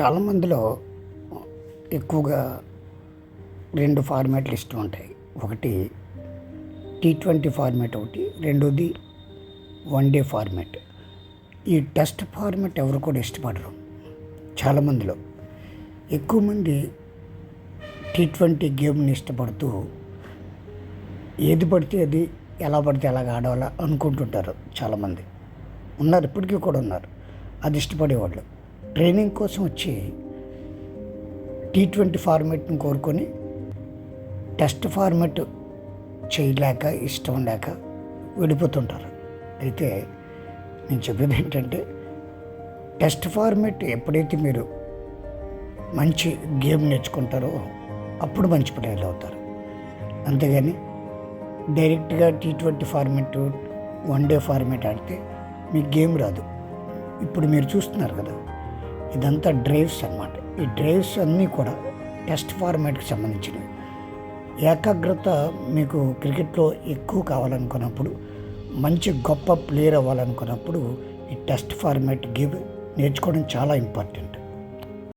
చాలామందిలో ఎక్కువగా రెండు ఫార్మాట్లు ఇష్టం ఉంటాయి. ఒకటి టీ ట్వంటీ ఫార్మాట్ ఒకటి రెండోది వన్ డే ఫార్మాట్. ఈ టెస్ట్ ఫార్మాట్ ఎవరు కూడా ఇష్టపడరు చాలామందిలో. ఎక్కువ మంది టీ ట్వంటీ గేమ్ని ఇష్టపడుతూ ఏది పడితే అది ఎలా పడితే ఎలాగ ఆడాలా అనుకుంటుంటారు చాలామంది. ఉన్నారు ఇప్పటికీ కూడా ఉన్నారు. అది ఇష్టపడేవాళ్ళు. ట్రైనింగ్ కోసం వచ్చి టీ ట్వంటీ ఫార్మేట్ని కోరుకొని టెస్ట్ ఫార్మేట్ చేయలేక ఇష్టం లేక వెళ్ళిపోతుంటారు. అయితే నేను చెప్పేది ఏంటంటే టెస్ట్ ఫార్మేట్ ఎప్పుడైతే మీరు మంచి గేమ్ నేర్చుకుంటారో అప్పుడు మంచి ప్లేయర్లు అవుతారు. అంతేగాని డైరెక్ట్గా T twenty format one day format ఆడితే మీకు గేమ్ రాదు. ఇప్పుడు మీరు చూస్తున్నారు కదా ఇదంతా డ్రైవ్స్ అన్నమాట. ఈ డ్రైవ్స్ అన్నీ కూడా టెస్ట్ ఫార్మాట్కి సంబంధించినవి. ఏకాగ్రత మీకు క్రికెట్లో ఎక్కువ కావాలనుకున్నప్పుడు మంచి గొప్ప ప్లేయర్ అవ్వాలనుకున్నప్పుడు ఈ టెస్ట్ ఫార్మాట్ గేమ్ నేర్చుకోవడం చాలా ఇంపార్టెంట్.